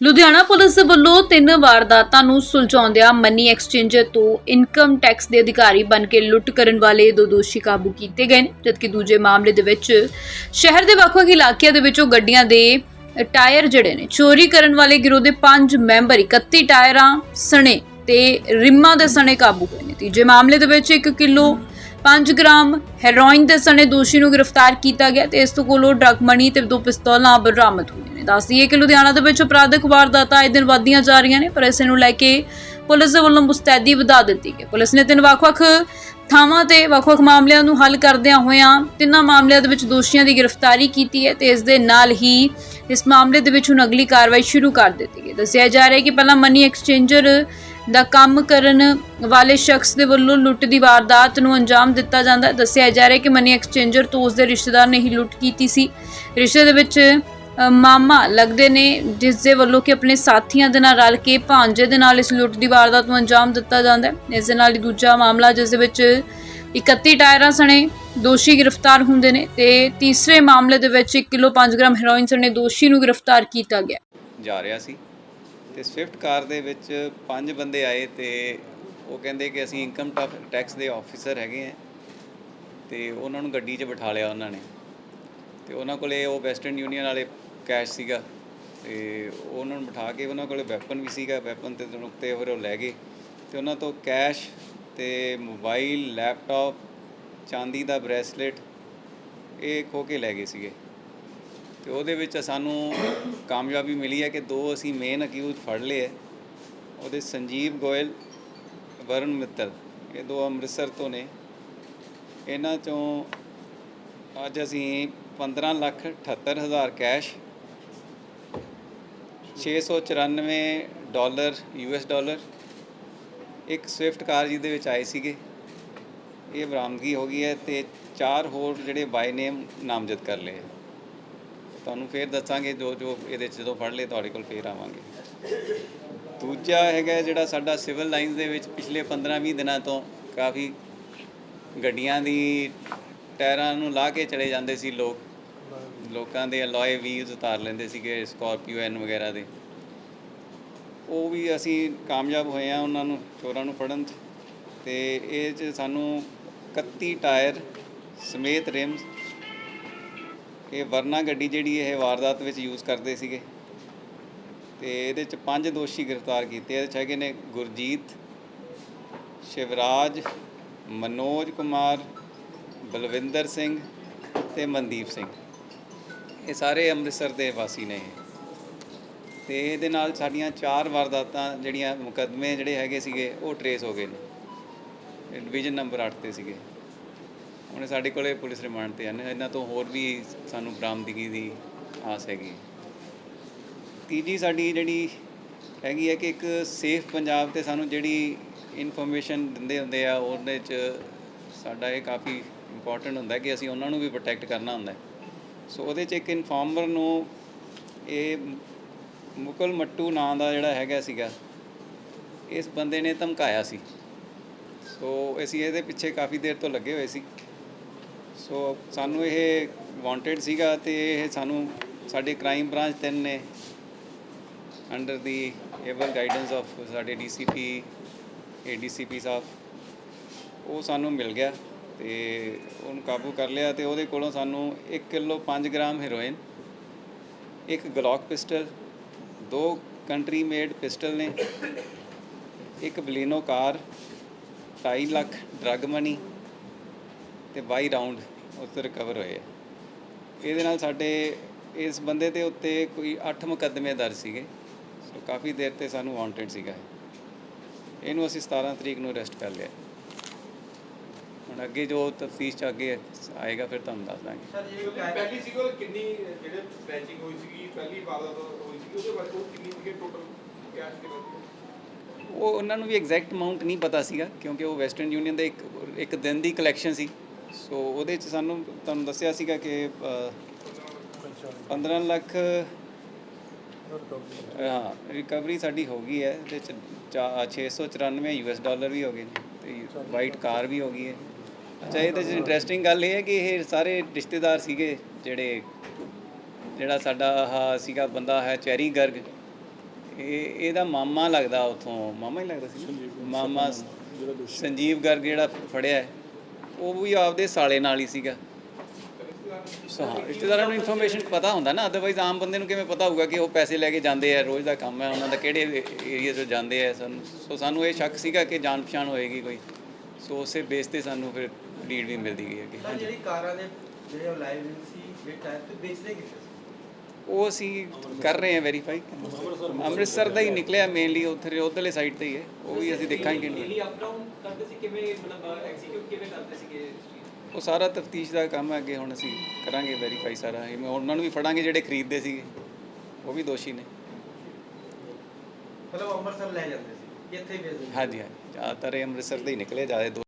Ludhiana police ਵੱਲੋਂ ਤਿੰਨ ਵਾਰਦਾਤਾਂ ਨੂੰ ਸੁਲਝਾਉਂਦਿਆਂ ਮਨੀ ਐਕਸਚੇਂਜਰ ਤੋਂ ਇਨਕਮ ਟੈਕਸ ਦੇ ਅਧਿਕਾਰੀ ਬਣ ਕੇ ਲੁੱਟ ਕਰਨ ਵਾਲੇ ਦੋ ਦੋਸ਼ੀ ਕਾਬੂ ਕੀਤੇ ਗਏ ਨੇ, ਜਦਕਿ ਦੂਜੇ ਮਾਮਲੇ ਦੇ ਵਿੱਚ ਸ਼ਹਿਰ ਦੇ ਵੱਖ-ਵੱਖ ਇਲਾਕਿਆਂ ਦੇ ਵਿੱਚੋਂ ਗੱਡੀਆਂ ਦੇ ਟਾਇਰ ਜਿਹੜੇ ਨੇ, ਚੋਰੀ ਕਰਨ ਵਾਲੇ ਗਿਰੋਹ ਦੇ ਪੰਜ ਮੈਂਬਰ 31 ਟਾਇਰਾਂ ਸਣੇ ਤੇ ਰਿਮਾਂ ਦੇ ਸਣੇ ਕਾਬੂ ਹੋਏ ਨੇ। ਤੀਜੇ ਮਾਮਲੇ ਦੇ ਵਿੱਚ 1 ਕਿਲੋ 5 ਗ੍ਰਾਮ ਹੈਰੋਇਨ ਦੇ ਸਣੇ ਦੋਸ਼ੀ ਨੂੰ ਗ੍ਰਿਫਤਾਰ ਕੀਤਾ ਗਿਆ ਤੇ ਇਸ ਤੋਂ ਕੋਲੋਂ ਡਰਗ ਮਨੀ ਤੇ ਦੋ ਪਿਸਤੌਲਾਂ ਬਰਾਮਦ ਹੋਈਆਂ। ਨੇ ਦੱਸ ਦਈਏ ਕਿ ਲੁਧਿਆਣਾ ਦੇ ਵਿੱਚ ਅਪਰਾਧਿਕ ਵਾਰਦਾਤਾਂ ਆਏ ਦਿਨ ਵਧਦੀਆਂ ਜਾ ਰਹੀਆਂ ਨੇ, ਪਰ ਇਸ ਨੂੰ ਲੈ ਕੇ ਪੁਲਿਸ ਦੇ ਵੱਲੋਂ ਮੁਸਤੈਦੀ ਵਧਾ ਦਿੱਤੀ ਗਈ। ਪੁਲਿਸ ਨੇ ਤਿੰਨ ਵੱਖ-ਵੱਖ ਥਾਵਾਂ ਤੇ ਵੱਖ-ਵੱਖ ਮਾਮਲਿਆਂ ਨੂੰ ਹੱਲ ਕਰਦਿਆਂ ਹੋਇਆਂ ਤਿੰਨਾਂ ਮਾਮਲਿਆਂ ਦੇ ਵਿੱਚ ਦੋਸ਼ੀਆਂ ਦੀ ਗ੍ਰਿਫਤਾਰੀ ਕੀਤੀ ਹੈ ਤੇ ਇਸ ਦੇ ਨਾਲ ਹੀ ਇਸ ਮਾਮਲੇ ਦੇ ਵਿੱਚ ਹੁਣ ਅਗਲੀ ਕਾਰਵਾਈ ਸ਼ੁਰੂ ਕਰ ਦਿੱਤੀ ਗਈ। ਦੱਸਿਆ ਜਾ ਰਿਹਾ ਹੈ ਕਿ ਪਹਿਲਾਂ ਮਨੀ ਐਕਸਚੇਂਜਰ ਦਾ ਕੰਮ ਕਰਨ ਵਾਲੇ ਸ਼ਖਸ ਦੇ ਵੱਲੋਂ ਲੁੱਟ ਦੀ ਵਾਰਦਾਤ ਨੂੰ ਅੰਜਾਮ ਦਿੱਤਾ ਜਾਂਦਾ ਦੱਸਿਆ ਜਾ ਰਿਹਾ ਹੈ ਕਿ ਮਨੀ ਐਕਸਚੇਂਜਰ ਤੋਂ ਉਸ ਦੇ ਰਿਸ਼ਤੇਦਾਰ ਨੇ ਹੀ ਲੁੱਟ ਕੀਤੀ ਸੀ। ਰਿਸ਼ਤੇ ਦੇ ਵਿੱਚ ਮਾਮਾ ਲੱਗਦੇ ਨੇ ਜਿਸ ਦੇ ਵੱਲੋਂ ਕਿ ਆਪਣੇ ਸਾਥੀਆਂ ਦੇ ਨਾਲ ਰਲ ਕੇ ਭਾਂਜੇ ਦੇ ਨਾਲ ਇਸ ਲੁੱਟ ਦੀ ਵਾਰਦਾਤ ਨੂੰ ਅੰਜਾਮ ਦਿੱਤਾ ਜਾਂਦਾ ਹੈ। ਇਸ ਦੇ ਨਾਲ ਹੀ ਦੂਜਾ ਮਾਮਲਾ ਜਿਸ ਦੇ ਵਿੱਚ 31 ਟਾਇਰਾਂ ਸਣੇ ਦੋਸ਼ੀ ਗ੍ਰਿਫਤਾਰ ਹੁੰਦੇ ਨੇ ਤੇ ਤੀਸਰੇ ਮਾਮਲੇ ਦੇ ਵਿੱਚ 1 ਕਿਲੋ 5 ਗ੍ਰਾਮ ਹੈਰੋਇਨ ਸਣੇ ਦੋਸ਼ੀ ਨੂੰ ਗ੍ਰਿਫਤਾਰ ਕੀਤਾ ਗਿਆ। ਜਾ ਰਿਹਾ ਸੀ ਤੇ ਸਵਿਫਟ ਕਾਰ ਦੇ ਵਿੱਚ ਪੰਜ ਬੰਦੇ ਆਏ ਤੇ ਉਹ ਕਹਿੰਦੇ ਕਿ ਅਸੀਂ ਇਨਕਮ ਟੈਕਸ ਦੇ ਆਫੀਸਰ ਹੈਗੇ ਆ ਤੇ ਉਹਨਾਂ ਨੂੰ ਗੱਡੀ 'ਚ ਬਿਠਾ ਲਿਆ ਉਹਨਾਂ ਨੇ। ਤੇ ਉਹਨਾਂ ਕੋਲੇ ਉਹ ਵੈਸਟਰਨ ਯੂਨੀਅਨ ਵਾਲੇ ਕੈਸ਼ ਸੀਗਾ ਤੇ ਉਹਨਾਂ ਨੂੰ ਬਿਠਾ ਕੇ ਉਹਨਾਂ ਕੋਲੇ ਵੈਪਨ ਵੀ ਸੀਗਾ ਵੈਪਨ ਤੇ ਰੁਕਤੇ ਫਿਰ ਉਹ ਲੈ ਗਏ ਤੇ ਉਹਨਾਂ ਤੋਂ ਕੈਸ਼ ਤੇ ਮੋਬਾਈਲ ਲੈਪਟਾਪ ਚਾਂਦੀ ਦਾ ਬ੍ਰੈਸਲੇਟ ਇਹ ਖੋ ਕੇ ਲੈ ਗਏ ਸੀਗੇ। ਤੇ ਉਹਦੇ ਵਿੱਚ ਸਾਨੂੰ ਕਾਮਯਾਬੀ ਮਿਲੀ ਹੈ ਕਿ ਦੋ ਅਸੀਂ ਮੇਨ ਅਕਿਊਜ਼ ਫੜ ਲਏ ਹੈ। ਉਹਦੇ ਸੰਜੀਵ ਗੋਇਲ ਵਰਨ ਮਿੱਤਲ, ਇਹ ਦੋ ਅੰਮ੍ਰਿਤਸਰ ਤੋਂ ਨੇ। ਇਹਨਾਂ ਚੋਂ ਅੱਜ ਅਸੀਂ 15 ਲੱਖ 78 ਹਜ਼ਾਰ ਕੈਸ਼ 694 ਡਾਲਰ ਯੂਐਸ ਡਾਲਰ। ਇੱਕ ਸਵਿਫਟ ਕਾਰ ਜਿਹਦੇ ਵਿੱਚ ਆਏ ਸੀਗੇ। ਇਹ ਬਰਾਮਦਗੀ ਹੋ ਗਈ ਹੈ ਤੇ ਚਾਰ ਹੋਰ ਜਿਹੜੇ ਬਾਈ ਨੇਮ ਨਾਮਜ਼ਦ ਕਰ ਲਏ ਹੈ। ਤੁਹਾਨੂੰ ਫੇਰ ਦੱਸਾਂਗੇ ਜੋ ਜੋ ਇਹਦੇ 'ਚ ਜਦੋਂ ਫੜ ਲਏ, ਤੁਹਾਡੇ ਕੋਲ ਫੇਰ ਆਵਾਂਗੇ। ਦੂਜਾ ਹੈਗਾ ਜਿਹੜਾ ਸਾਡਾ ਸਿਵਲ ਲਾਈਨਸ ਦੇ ਵਿੱਚ ਪਿਛਲੇ 15-20 ਦਿਨਾਂ ਤੋਂ ਕਾਫੀ ਗੱਡੀਆਂ ਦੀ ਟਾਇਰਾਂ ਨੂੰ ਲਾ ਕੇ ਚਲੇ ਜਾਂਦੇ ਸੀ ਲੋਕ। ਲੋਕਾਂ ਦੇ ਅਲੋਏ ਵੀਲਸ ਉਤਾਰ ਲੈਂਦੇ ਸੀਗੇ ਸਕਾਰਪੀਓ ਐਨ ਵਗੈਰਾ ਦੇ। ਉਹ ਵੀ ਅਸੀਂ ਕਾਮਯਾਬ ਹੋਏ ਆ ਉਹਨਾਂ ਨੂੰ, ਚੋਰਾਂ ਨੂੰ ਫੜਨ 'ਚ। ਤੇ ਇਹ 'ਚ ਸਾਨੂੰ 31 ਟਾਇਰ ਸਮੇਤ ਰਿਮਸ ਇਹ ਵਰਨਾ ਗੱਡੀ ਜਿਹੜੀ ਇਹ ਵਾਰਦਾਤ ਵਿੱਚ ਯੂਜ਼ ਕਰਦੇ ਸੀਗੇ। ਤੇ ਇਹਦੇ ਚ ਪੰਜ ਦੋਸ਼ੀ ਗ੍ਰਿਫਤਾਰ ਕੀਤੇ। ਇਹਦੇ ਚ ਹੈਗੇ ਨੇ ਗੁਰਜੀਤ, ਸ਼ਿਵਰਾਜ, ਮਨੋਜ ਕੁਮਾਰ, ਬਲਵਿੰਦਰ ਸਿੰਘ ਤੇ ਮਨਦੀਪ ਸਿੰਘ। ਇਹ ਸਾਰੇ ਅੰਮ੍ਰਿਤਸਰ ਦੇ ਵਾਸੀ ਨੇ। ਇਹ ਤੇ ਇਹਦੇ ਨਾਲ ਸਾਡੀਆਂ ਚਾਰ ਵਾਰਦਾਤਾਂ ਜਿਹੜੀਆਂ ਮੁਕੱਦਮੇ ਜਿਹੜੇ ਹੈਗੇ ਸੀਗੇ, ਉਹ ਟਰੇਸ ਹੋ ਗਏ ਨੇ। ਡਿਵੀਜ਼ਨ ਨੰਬਰ 8 ਤੇ ਸੀਗੇ। ਹੁਣ ਸਾਡੇ ਕੋਲੇ ਪੁਲਿਸ ਰਿਮਾਂਡ ਤੇ ਹਨ ਇਹਨਾਂ ਤੋਂ ਹੋਰ ਵੀ ਸਾਨੂੰ ਬਰਾਮਦਗੀ ਦੀ ਆਸ ਹੈਗੀ ਤੀਜੀ ਸਾਡੀ ਜਿਹੜੀ ਹੈਗੀ ਹੈ ਕਿ ਇੱਕ ਸੇਫ ਪੰਜਾਬ ਤੇ ਸਾਨੂੰ ਜਿਹੜੀ ਇਨਫੋਰਮੇਸ਼ਨ ਦਿੰਦੇ ਹੁੰਦੇ ਆ, ਉਹਦੇ ਚ ਸਾਡਾ ਇਹ ਕਾਫੀ ਇੰਪੋਰਟੈਂਟ ਹੁੰਦਾ ਕਿ ਅਸੀਂ ਉਹਨਾਂ ਨੂੰ ਵੀ ਪ੍ਰੋਟੈਕਟ ਕਰਨਾ ਹੁੰਦਾ ਹੈ। ਸੋ ਉਹਦੇ ਚ ਇੱਕ ਇਨਫਾਰਮਰ ਨੂੰ ਇਹ ਮੁਕਲ ਮੱਟੂ ਨਾਂ ਦਾ ਜਿਹੜਾ ਹੈਗਾ ਸੀਗਾ, ਇਸ ਬੰਦੇ ਨੇ ਧਮਕਾਇਆ ਸੀ। ਸੋ ਅਸੀਂ ਇਹਦੇ ਪਿੱਛੇ ਕਾਫੀ ਦੇਰ ਤੋਂ ਲੱਗੇ ਹੋਏ ਸੀ। ਸੋ ਸਾਨੂੰ ਇਹ ਵਾਂਟਡ ਸੀਗਾ ਤੇ ਇਹ ਸਾਨੂੰ ਸਾਡੇ ਕ੍ਰਾਈਮ ਬ੍ਰਾਂਚ ਤਿੰਨ ਨੇ under the able guidance of ਸਾਡੇ ਡੀਸੀਪੀ ਏਡੀਸੀਪੀ ਸਾਹਿਬ, ਉਹ ਸਾਨੂੰ ਮਿਲ ਗਿਆ। ਤੇ ਉਹਨੂੰ ਕਾਬੂ ਕਰ ਲਿਆ ਤੇ ਉਹਦੇ ਕੋਲੋਂ ਸਾਨੂੰ 1 ਕਿਲੋ 5 ਗ੍ਰਾਮ ਹੈਰੋਇਨ, ਇੱਕ ਗਲੌਕ ਪਿਸਟਲ, ਦੋ ਕੰਟਰੀ ਮੇਡ ਪਿਸਟਲ ਨੇ, ਇੱਕ Baleno car 2.5 lakh drug money ਤੇ 22 ਰਾਉਂਡ ਉੱਤੇ ਰਿਕਵਰ ਹੋਏ ਇਹਦੇ ਨਾਲ ਸਾਡੇ ਇਸ ਬੰਦੇ ਦੇ ਉੱਤੇ ਕੋਈ 8 ਮੁਕੱਦਮੇ ਦਰਜ ਸੀਗੇ, ਸੋ ਕਾਫੀ ਦੇਰ ਤੇ ਸਾਨੂੰ ਵਾਂਟਡ ਸੀਗਾ ਇਹਨੂੰ ਅਸੀਂ 17 ਤਰੀਕ ਨੂੰ ਅਰੈਸਟ ਕਰ ਲਿਆ। ਅੱਗੇ ਜੋ ਤਫਤੀਸ਼ ਚ ਅੱਗੇ ਆਏਗਾ ਫਿਰ ਤੁਹਾਨੂੰ ਦੱਸ ਦਾਂਗੇ। ਸਰ ਇਹ ਪਹਿਲੀ ਸੀਗੀ ਉਹ ਕਿੰਨੀ ਜਿਹੜੇ ਬੈਚਿੰਗ ਹੋਈ ਸੀਗੀ ਪਹਿਲੀ ਵਾਰਦਾਤ ਹੋਈ ਸੀਗੀ ਉਹਦੇ ਬਾਰੇ ਉਹ ਕਿੰਨੀ ਸੀਗੇ ਟੋਟਲ ਕੈਸ਼ ਦੇ ਵਿੱਚ ਉਹ ਉਹਨਾਂ ਨੂੰ ਵੀ ਐਗਜ਼ੈਕਟ ਅਮਾਉਂਟ ਨਹੀਂ ਪਤਾ ਸੀਗਾ ਕਿਉਂਕਿ ਉਹ ਵੈਸਟਰਨ ਯੂਨੀਅਨ ਦਾ ਇੱਕ ਇੱਕ ਦਿਨ ਦੀ ਕਲੈਕਸ਼ਨ ਸੀ। ਸੋ ਉਹਦੇ ਚ ਸਾਨੂੰ ਤੁਹਾਨੂੰ ਦੱਸਿਆ ਸੀਗਾ ਕਿ ਅ, 15 ਲੱਖ ਹਾਂ ਰਿਕਵਰੀ ਸਾਡੀ ਹੋ ਗਈ ਹੈ ਇਹਦੇ ਚ ਚਾ- 694 ਯੂਐਸ ਡਾਲਰ ਵੀ ਹੋ ਗਏ ਨੇ ਤੇ ਵਾਈਟ ਕਾਰ ਵੀ ਹੋ ਗਈ ਹੈ। ਅੱਛਾ ਇਹਦੇ ਚ ਇੰਟਰਸਟਿੰਗ ਗੱਲ ਇਹ ਹੈ ਕਿ ਇਹ ਸਾਰੇ ਰਿਸ਼ਤੇਦਾਰ ਸੀਗੇ ਜਿਹੜੇ ਜਿਹੜਾ ਸਾਡਾ ਆਹ ਸੀਗਾ ਬੰਦਾ ਹੈ ਚੈਰੀ ਗਰਗ। ਇਹ ਇਹਦਾ ਮਾਮਾ ਲੱਗਦਾ ਉਥੋਂ। ਮਾਮਾ ਹੀ ਲੱਗਦਾ ਸੀ ਮਾਮਾ ਸੰਜੀਵ ਗਰਗ ਜਿਹੜਾ ਫੜਿਆ ਉਹ ਵੀ ਆਪਦੇ ਸਾਲੇ ਨਾਲ ਹੀ ਸੀਗਾ। ਸੋ ਹਾਂ ਰਿਸ਼ਤੇਦਾਰਾਂ ਨੂੰ ਇਨਫੋਰਮੇਸ਼ਨ ਪਤਾ ਹੁੰਦਾ ਨਾ ਅਦਰਵਾਈਜ਼ ਆਮ ਬੰਦੇ ਨੂੰ ਕਿਵੇਂ ਪਤਾ ਹੋਊਗਾ ਕਿ ਉਹ ਪੈਸੇ ਲੈ ਕੇ ਜਾਂਦੇ ਆ ਰੋਜ਼ ਦਾ ਕੰਮ ਹੈ ਉਹਨਾਂ ਦਾ ਕਿਹੜੇ ਏਰੀਆ ਤੋਂ ਜਾਂਦੇ ਆ। ਸਾਨੂੰ ਸੋ ਸਾਨੂੰ ਇਹ ਸ਼ੱਕ ਸੀਗਾ ਕਿ ਜਾਣ ਪਛਾਣ ਹੋਏਗੀ ਕੋਈ। ਸੋ ਉਸੇ ਬੇਸ ਤੇ ਸਾਨੂੰ ਫਿਰ ਲੀਡ ਵੀ ਮਿਲਦੀ ਗਈ ਅੱਗੇ। ਸਰ ਜਿਹੜੀ ਕਾਰਾਂ ਦੇ ਜਿਹੜੇ ਲਾਈਵ ਸੀ ਜਿਹੜੇ ਟਾਇਰ ਤੇ ਵੇਚਦੇ ਕਿੱਥੇ ਸੀ? ਉਹ ਅਸੀਂ ਕਰ ਰਹੇ ਹਾਂ ਵੈਰੀਫਾਈ ਅੰਮ੍ਰਿਤਸਰ ਦਾ ਹੀ ਨਿਕਲਿਆ ਮੇਨਲੀ ਉੱਥੇ ਉਧਰਲੇ ਸਾਈਡ ਤੇ ਹੀ ਹੈ। ਉਹ ਵੀ ਅਸੀਂ ਦੇਖਾਂਗੇ ਡੇਲੀ ਅਪ ਡਾਊਨ ਕਰਦੇ ਸੀ ਕਿਵੇਂ ਮਤਲਬ ਐਗਜ਼ੀਕਿਊਟ ਕਿਵੇਂ ਕਰਦੇ ਸੀਗੇ ਉਹ ਸਾਰਾ ਤਫਤੀਸ਼ ਦਾ ਕੰਮ ਅੱਗੇ ਹੁਣ ਅਸੀਂ ਕਰਾਂਗੇ ਵੈਰੀਫਾਈ ਸਾਰਾ। ਇਹ ਉਹਨਾਂ ਨੂੰ ਵੀ ਫੜਾਂਗੇ ਜਿਹੜੇ ਖਰੀਦਦੇ ਸੀਗੇ। ਉਹ ਵੀ ਦੋਸ਼ੀ ਨੇ। ਮਤਲਬ ਅੰਮ੍ਰਿਤਸਰ ਲੈ ਜਾਂਦੇ ਸੀ ਇੱਥੇ ਹੀ ਵੇਚਦੇ ਹਾਂਜੀ ਹਾਂਜੀ। ਜ਼ਿਆਦਾਤਰ ਇਹ ਅੰਮ੍ਰਿਤਸਰ ਦੇ ਹੀ ਨਿਕਲੇ ਜ਼ਿਆਦਾ